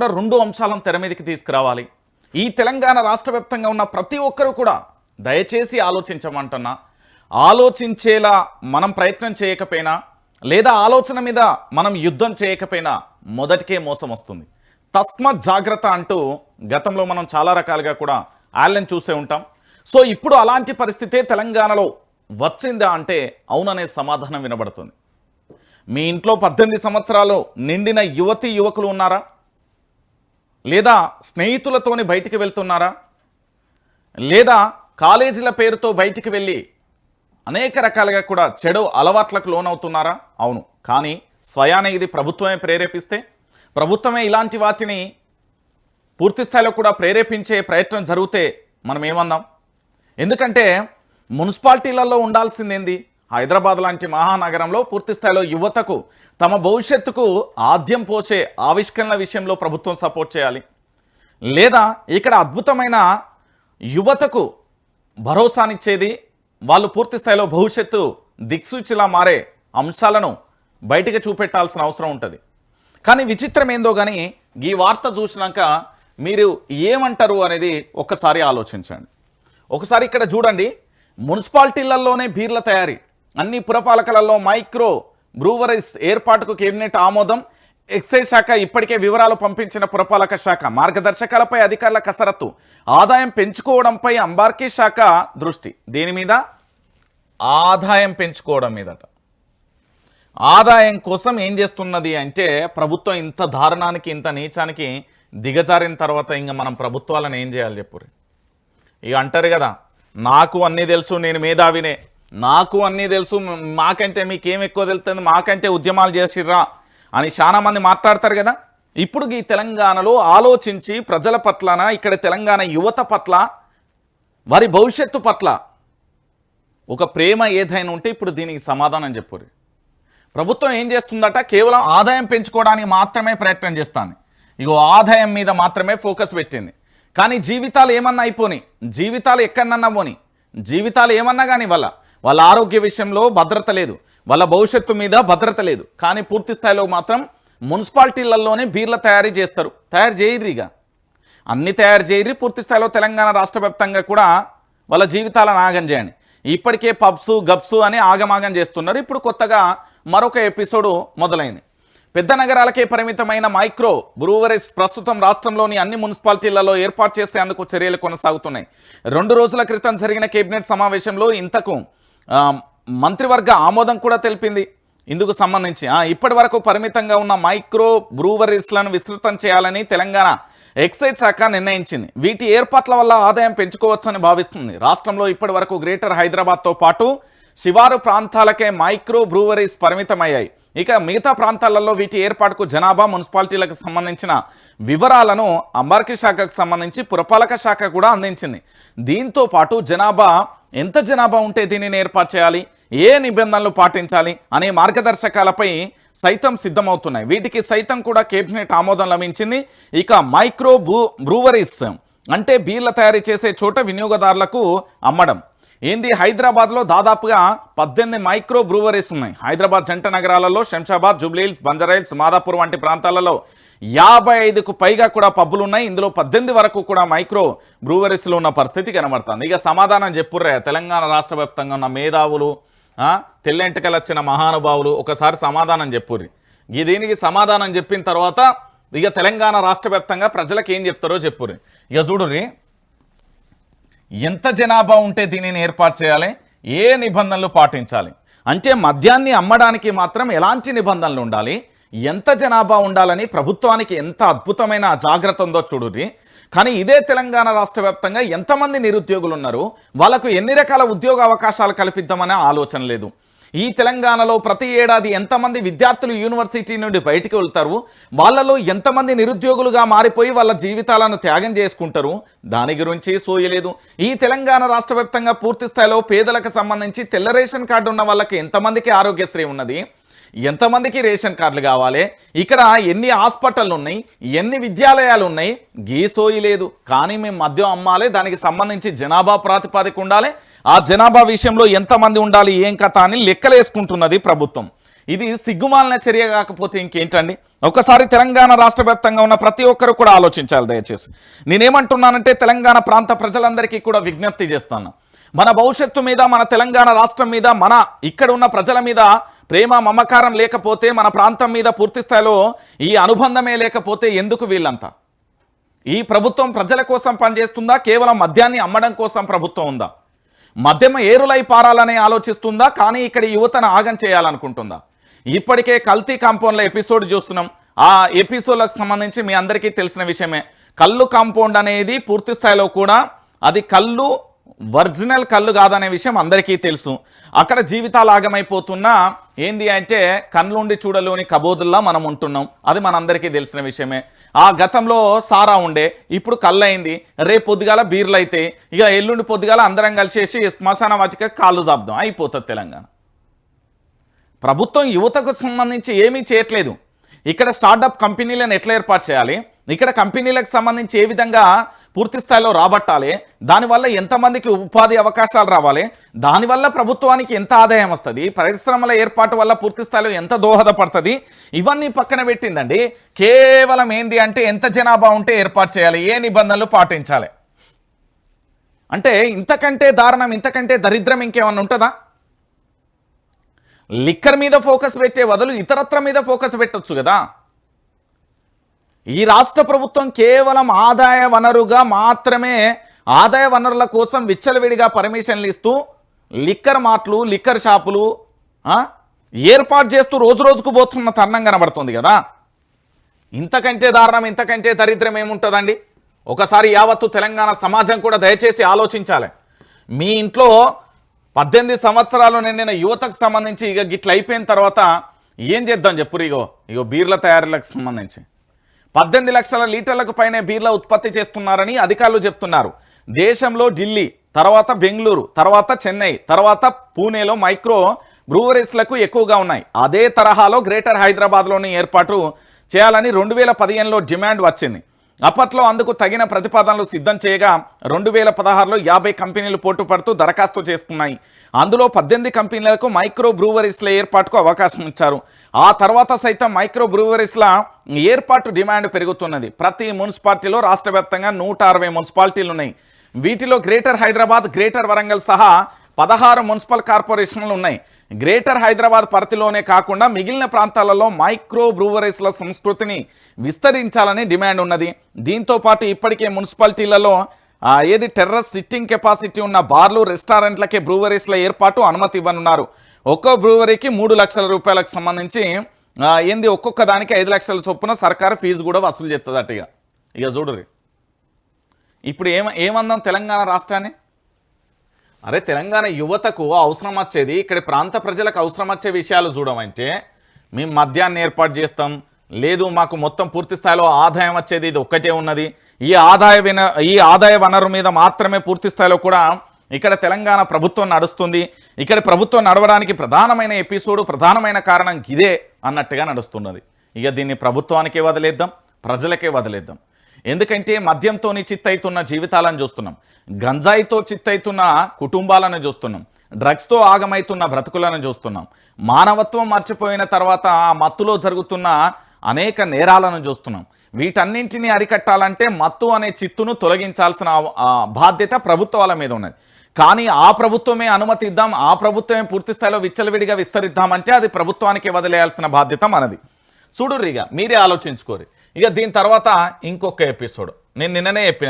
కూడా రెండు అంశాలను తెర మీదకి తీసుకురావాలి. ఈ తెలంగాణ రాష్ట్ర వ్యాప్తంగా ఉన్న ప్రతి ఒక్కరూ కూడా దయచేసి ఆలోచించమంటున్నా. ఆలోచించేలా మనం ప్రయత్నం చేయకపోయినా లేదా ఆలోచన మీద మనం యుద్ధం చేయకపోయినా మొదటికే మోసం వస్తుంది. తస్మత్ జాగ్రత్త అంటూ గతంలో మనం చాలా రకాలుగా కూడా ఆళ్ళని చూసే ఉంటాం. సో ఇప్పుడు అలాంటి పరిస్థితే తెలంగాణలో వచ్చిందా అంటే అవుననే సమాధానం వినబడుతుంది. మీ ఇంట్లో పద్దెనిమిది సంవత్సరాలు నిండిన యువతి యువకులు ఉన్నారా? లేదా స్నేహితులతోని బయటికి వెళ్తున్నారా? లేదా కాలేజీల పేరుతో బయటికి వెళ్ళి అనేక రకాలుగా కూడా చెడు అలవాట్లకు లోనవుతున్నారా? అవును. కానీ స్వయానే ఇది ప్రభుత్వమే ప్రేరేపిస్తే ప్రభుత్వమే ఇలాంటి వాటిని పూర్తి స్థాయిలో కూడా ప్రేరేపించే ప్రయత్నం జరిగితే మనం ఏమందాం ఎందుకంటే మున్సిపాలిటీలలో ఉండాల్సిందేంది? హైదరాబాద్ లాంటి మహానగరంలో పూర్తిస్థాయిలో యువతకు తమ భవిష్యత్తుకు ఆద్యం పోసే ఆవిష్కరణల విషయంలో ప్రభుత్వం సపోర్ట్ చేయాలి. లేదా ఇక్కడ అద్భుతమైన యువతకు భరోసానిచ్చేది వాళ్ళు పూర్తిస్థాయిలో భవిష్యత్తు దిక్సూచిలా మారే అంశాలను బయటికి చూపెట్టాల్సిన అవసరం ఉంటుంది. కానీ విచిత్రం ఏందో కానీ ఈ వార్త చూసినాక మీరు ఏమంటారు అనేది ఒక్కసారి ఆలోచించండి. ఒకసారి ఇక్కడ చూడండి మున్సిపాలిటీలలోనే బీర్ల తయారీ. అన్ని పురపాలకలలో మైక్రో బ్రూవరీస్ ఏర్పాటుకు కేబినెట్ ఆమోదం. ఎక్సైజ్ శాఖ ఇప్పటికే వివరాలు పంపించిన పురపాలక శాఖ మార్గదర్శకాలపై అధికారుల కసరత్తు. ఆదాయం పెంచుకోవడంపై అంబార్కీ శాఖ దృష్టి. దేని మీద? ఆదాయం పెంచుకోవడం మీదట. ఆదాయం కోసం ఏం చేస్తున్నది అంటే ప్రభుత్వం ఇంత దారుణానికి ఇంత నీచానికి దిగజారిన తర్వాత ఇంకా మనం ప్రభుత్వాలను ఏం చేయాలి చెప్పుర్రి? ఇక అంటారు కదా నాకు అన్నీ తెలుసు నేను మేధావినే. నాకు అన్నీ తెలుసు మాకంటే మీకేం ఎక్కువ తెలుస్తుంది మాకంటే ఉద్యమాలు చేసిర్రా అని చాలామంది మాట్లాడతారు కదా. ఇప్పుడు ఈ తెలంగాణలో ఆలోచించి ప్రజల పట్లన ఇక్కడ తెలంగాణ యువత పట్ల వారి భవిష్యత్తు పట్ల ఒక ప్రేమ ఏదైనా ఉంటే ఇప్పుడు దీనికి సమాధానం చెప్పుర్రి. ప్రభుత్వం ఏం చేస్తుందట? కేవలం ఆదాయం పెంచుకోవడానికి మాత్రమే ప్రయత్నం చేస్తాను ఇగో ఆదాయం మీద మాత్రమే ఫోకస్ పెట్టింది. కానీ జీవితాలు ఏమన్నా అయిపోని జీవితాలు ఎక్కడన్నా పోని జీవితాలు ఏమన్నా కానీ వాళ్ళ వాళ్ళ ఆరోగ్య విషయంలో భద్రత లేదు. వాళ్ళ భవిష్యత్తు మీద భద్రత లేదు. కానీ పూర్తి స్థాయిలో మాత్రం మున్సిపాలిటీలలోనే బీర్ల తయారీ చేస్తారు. తయారు చేయరిగా అన్ని తయారు చేయరి. పూర్తి స్థాయిలో తెలంగాణ రాష్ట్ర వ్యాప్తంగా కూడా వాళ్ళ జీవితాలను ఆగం చేయండి. ఇప్పటికే పబ్స్ గబ్స్ అని ఆగమాగం చేస్తున్నారు. ఇప్పుడు కొత్తగా మరొక ఎపిసోడ్ మొదలైంది. పెద్ద నగరాలకే పరిమితమైన మైక్రో బ్రూవరీస్ ప్రస్తుతం రాష్ట్రంలోని అన్ని మున్సిపాలిటీలలో ఏర్పాటు చేసేందుకు చర్యలు కొనసాగుతున్నాయి. రెండు రోజుల క్రితం జరిగిన కేబినెట్ సమావేశంలో ఇంతకు మంత్రివర్గ ఆమోదం కూడా తెలిపింది. ఇందుకు సంబంధించి ఇప్పటి వరకు పరిమితంగా ఉన్న మైక్రో బ్రూవరీస్లను విస్తృతం చేయాలని తెలంగాణ ఎక్సైజ్ శాఖ నిర్ణయించింది. వీటి ఏర్పాట్ల వల్ల ఆదాయం పెంచుకోవచ్చని భావిస్తుంది. రాష్ట్రంలో ఇప్పటి వరకు గ్రేటర్ హైదరాబాద్తో పాటు శివారు ప్రాంతాలకే మైక్రో బ్రూవరీస్ పరిమితమయ్యాయి. ఇక మిగతా ప్రాంతాలలో వీటి ఏర్పాటుకు జనాభా మున్సిపాలిటీలకు సంబంధించిన వివరాలను అంబార్కి శాఖకు సంబంధించి పురపాలక శాఖ కూడా అందించింది. దీంతో పాటు జనాభా ఎంత జనాభా ఉంటే దీనిని ఏర్పాటు చేయాలి? ఏ నిబంధనలు పాటించాలి? అనే మార్గదర్శకాలపై సైతం సిద్ధమవుతున్నాయి. వీటికి సైతం కూడా కేబినెట్ ఆమోదం లభించింది. ఇక మైక్రో బ్రూ బ్రూవరీస్ అంటే బీర్ల తయారీ చేసే చోట వినియోగదారులకు అమ్మడం. ఏంది? హైదరాబాద్లో దాదాపుగా పద్దెనిమిది మైక్రో బ్రూవరీస్ ఉన్నాయి. హైదరాబాద్ జంట నగరాలలో శంషాబాద్ జూబ్లీహిల్స్ బంజారాహిల్స్ మాదాపూర్ వంటి ప్రాంతాలలో యాభై ఐదుకు పైగా కూడా పబ్బులు ఉన్నాయి. ఇందులో పద్దెనిమిది వరకు కూడా మైక్రో బ్రూవరీస్లో ఉన్న పరిస్థితి కనబడుతుంది. ఇక సమాధానం చెప్పుర్రే. తెలంగాణ రాష్ట్ర వ్యాప్తంగా ఉన్న మేధావులు ఆ, తెల్లెంటకలు వచ్చిన మహానుభావులు ఒకసారి సమాధానం చెప్పుర్రి. ఈ దీనికి సమాధానం చెప్పిన తర్వాత ఇక తెలంగాణ రాష్ట్ర వ్యాప్తంగా ప్రజలకు ఏం చెప్తారో చెప్పుర్రి. ఇక చూడుర్రి ఎంత జనాభా ఉంటే దీనిని ఏర్పాటు చేయాలి? ఏ నిబంధనలు పాటించాలి? అంటే మద్యాన్ని అమ్మడానికి మాత్రం ఎలాంటి నిబంధనలు ఉండాలి? ఎంత జనాభా ఉండాలని ప్రభుత్వానికి ఎంత అద్భుతమైన జాగ్రత్త ఉందో చూడుర్రి. కానీ ఇదే తెలంగాణ రాష్ట్ర వ్యాప్తంగా ఎంతమంది నిరుద్యోగులు ఉన్నారు? వాళ్ళకు ఎన్ని రకాల ఉద్యోగ అవకాశాలు కల్పిద్దామనే ఆలోచన లేదు. ఈ తెలంగాణలో ప్రతి ఏడాది ఎంతమంది విద్యార్థులు యూనివర్సిటీ నుండి బయటికి వెళ్తారు? వాళ్ళలో ఎంతమంది నిరుద్యోగులుగా మారిపోయి వాళ్ళ జీవితాలను త్యాగం చేసుకుంటారు? దాని గురించి సోయలేదు. ఈ తెలంగాణ రాష్ట్ర పూర్తి స్థాయిలో పేదలకు సంబంధించి తెల్ల రేషన్ కార్డు ఉన్న వాళ్ళకి ఎంతమందికి ఆరోగ్యశ్రీ ఉన్నది? ఎంతమందికి రేషన్ కార్డులు కావాలి? ఇక్కడ ఎన్ని హాస్పిటల్ ఉన్నాయి ఎన్ని విద్యాలయాలు ఉన్నాయి గీ సోయి లేదు. కానీ మేము మద్యం అమ్మాలి దానికి సంబంధించి జనాభా ప్రాతిపాదిక ఉండాలి. ఆ జనాభా విషయంలో ఎంతమంది ఉండాలి ఏం కథ అని లెక్కలేసుకుంటున్నది ప్రభుత్వం. ఇది సిగ్గుమాలిన చర్య కాకపోతే ఇంకేంటండి? ఒకసారి తెలంగాణ రాష్ట్ర వ్యాప్తంగా ఉన్న ప్రతి ఒక్కరు కూడా ఆలోచించాలి దయచేసి. నేనేమంటున్నానంటే తెలంగాణ ప్రాంత ప్రజలందరికీ కూడా విజ్ఞప్తి చేస్తాను. మన భవిష్యత్తు మీద మన తెలంగాణ రాష్ట్రం మీద మన ఇక్కడ ఉన్న ప్రజల మీద ప్రేమ మమకారం లేకపోతే మన ప్రాంతం మీద పూర్తి స్థాయిలో ఈ అనుబంధమే లేకపోతే ఎందుకు వీళ్ళంతా? ఈ ప్రభుత్వం ప్రజల కోసం పనిచేస్తుందా? కేవలం మద్యాన్ని అమ్మడం కోసం ప్రభుత్వం ఉందా? మద్యం ఏరులై పారాలని ఆలోచిస్తుందా? కానీ ఇక్కడ యువతను ఆగం చేయాలనుకుంటుందా? ఇప్పటికే కల్తీ కాంపౌండ్ల ఎపిసోడ్ చూస్తున్నాం. ఆ ఎపిసోడ్లకు సంబంధించి మీ అందరికీ తెలిసిన విషయమే. కళ్ళు కాంపౌండ్ అనేది పూర్తి స్థాయిలో కూడా అది కళ్ళు ఒరిజినల్ కళ్ళు కాదనే విషయం అందరికీ తెలుసు. అక్కడ జీవితాలు ఆగమైపోతున్నా ఏంది అంటే కళ్ళుండి చూడలోని కబోదుల్లా మనం ఉంటున్నాం. అది మనందరికీ తెలిసిన విషయమే. ఆ గతంలో సారా ఉండే ఇప్పుడు కళ్ళయింది. రేపు పొద్దుగాల బీర్లు అయితే ఇక ఎల్లుండి పొద్దుగాల అందరం కలిసేసి శ్మశాన వాటిక కాళ్ళు జాబ్దాం అయిపోతుంది తెలంగాణ. ప్రభుత్వం యువతకు సంబంధించి ఏమీ చేయట్లేదు. ఇక్కడ స్టార్టప్ కంపెనీలను ఎట్లా ఏర్పాటు చేయాలి? ఇక్కడ కంపెనీలకు సంబంధించి ఏ విధంగా పూర్తి స్థాయిలో రాబట్టాలి. దానివల్ల ఎంతమందికి ఉపాధి అవకాశాలు రావాలి? దానివల్ల ప్రభుత్వానికి ఎంత ఆదాయం వస్తుంది? పరిశ్రమల ఏర్పాటు వల్ల పూర్తి స్థాయిలో ఎంత దోహదపడుతుంది? ఇవన్నీ పక్కన పెట్టిందండి. కేవలం ఏంది అంటే ఎంత జనాభా ఉంటే ఏర్పాటు చేయాలి ఏ నిబంధనలు పాటించాలి? అంటే ఇంతకంటే దారుణం ఇంతకంటే దరిద్రం ఇంకేమన్నా ఉంటుందా? లిక్కర్ మీద ఫోకస్ పెట్టే బదులు ఇతరత్ర మీద ఫోకస్ పెట్టొచ్చు కదా. ఈ రాష్ట్ర ప్రభుత్వం కేవలం ఆదాయ వనరుగా మాత్రమే ఆదాయ వనరుల కోసం విచ్చలవిడిగా పర్మిషన్లు ఇస్తూ లిక్కర్ మాటలు లిక్కర్ షాపులు ఏర్పాటు చేస్తూ రోజు రోజుకు పోతున్న తరుణం కనబడుతుంది కదా. ఇంతకంటే దారుణం ఇంతకంటే దరిద్రం ఏముంటుందండి? ఒకసారి యావత్తు తెలంగాణ సమాజం కూడా దయచేసి ఆలోచించాలి. మీ ఇంట్లో పద్దెనిమిది సంవత్సరాలు నిండిన యువతకు సంబంధించి ఇక గిట్ల అయిపోయిన తర్వాత ఏం చేద్దాం చెప్పురు ఇగో ఇగో బీర్ల తయారీలకు సంబంధించి. పద్దెనిమిది లక్షల లీటర్లకు పైనే బీర్ల ఉత్పత్తి చేస్తున్నారని అధికారులు చెప్తున్నారు. దేశంలో ఢిల్లీ తర్వాత బెంగళూరు తర్వాత చెన్నై తర్వాత పూణేలో మైక్రో బ్రూవరీస్లకు ఎక్కువగా ఉన్నాయి. అదే తరహాలో గ్రేటర్ హైదరాబాద్లోని ఏర్పాటు చేయాలని రెండు వేల పదిహేనులో డిమాండ్ వచ్చింది. అప్పట్లో అందుకు తగిన ప్రతిపాదనలు సిద్ధం చేయగా రెండు వేల పదహారులో యాభై కంపెనీలు పోటుపడుతూ దరఖాస్తు చేసుకున్నాయి. అందులో పద్దెనిమిది కంపెనీలకు మైక్రో బ్రూవరీస్ల ఏర్పాటుకు అవకాశం ఇచ్చారు. ఆ తర్వాత సైతం మైక్రో బ్రూవరీస్ల ఏర్పాటు డిమాండ్ పెరుగుతున్నది. ప్రతి మున్సిపాలిటీలో రాష్ట్ర వ్యాప్తంగా నూట అరవై మున్సిపాలిటీలు ఉన్నాయి వీటిలో గ్రేటర్ హైదరాబాద్ గ్రేటర్ వరంగల్ సహా పదహారు మున్సిపల్ కార్పొరేషన్లు ఉన్నాయి. గ్రేటర్ హైదరాబాద్ పరిధిలోనే కాకుండా మిగిలిన ప్రాంతాలలో మైక్రో బ్రూవరీస్ల సంస్కృతిని విస్తరించాలని డిమాండ్ ఉన్నది. దీంతో పాటు ఇప్పటికే మున్సిపాలిటీలలో ఏది టెర్రస్ సిట్టింగ్ కెపాసిటీ ఉన్న బార్లు రెస్టారెంట్లకే బ్రూవరీస్ల ఏర్పాటు అనుమతి ఇవ్వనున్నారు. ఒక్కో బ్రూవరీకి మూడు లక్షల రూపాయలకు సంబంధించి ఏంది ఒక్కొక్క దానికి ఐదు లక్షల చొప్పున సర్కారు ఫీజు కూడా వసూలు చేస్తుందట ఇక ఇక చూడరు ఇప్పుడు ఏమ ఏమందాం తెలంగాణ రాష్ట్రాన్ని? అరే తెలంగాణ యువతకు అవసరం వచ్చేది ఇక్కడ ప్రాంత ప్రజలకు అవసరం వచ్చే విషయాలు చూడమంటే మేము మద్యాన్ని ఏర్పాటు చేస్తాం లేదు మాకు మొత్తం పూర్తి స్థాయిలో ఆదాయం వచ్చేది ఇది ఒక్కటే ఉన్నది. ఈ ఆదాయ విన ఈ ఆదాయ వనరు మీద మాత్రమే పూర్తి స్థాయిలో కూడా ఇక్కడ తెలంగాణ ప్రభుత్వం నడుస్తుంది. ఇక్కడ ప్రభుత్వం నడవడానికి ప్రధానమైన ఎపిసోడ్ ప్రధానమైన కారణం ఇదే అన్నట్టుగా నడుస్తున్నది. ఇక దీన్ని ప్రభుత్వానికే వదిలేద్దాం ప్రజలకే వదిలేద్దాం. ఎందుకంటే మద్యంతోని చిత్తైతున్న జీవితాలను చూస్తున్నాం. గంజాయితో చిత్తైతున్న కుటుంబాలను చూస్తున్నాం. డ్రగ్స్తో ఆగమైతున్న బ్రతుకులను చూస్తున్నాం. మానవత్వం మర్చిపోయిన తర్వాత ఆ మత్తులో జరుగుతున్న అనేక నేరాలను చూస్తున్నాం. వీటన్నింటినీ అరికట్టాలంటే మత్తు అనే చిత్తును తొలగించాల్సిన బాధ్యత ప్రభుత్వాల మీద ఉన్నది. కానీ ఆ ప్రభుత్వమే అనుమతి ఇద్దాం ఆ ప్రభుత్వమే పూర్తి స్థాయిలో విచ్చలవిడిగా విస్తరిద్దామంటే అది ప్రభుత్వానికి వదిలేయాల్సిన బాధ్యత మనది. చూడుర్రిగా మీరే ఆలోచించుకోరు ఇక దీని తర్వాత ఇంకొక ఎపిసోడ్. నేను నిన్ననే చెప్పిన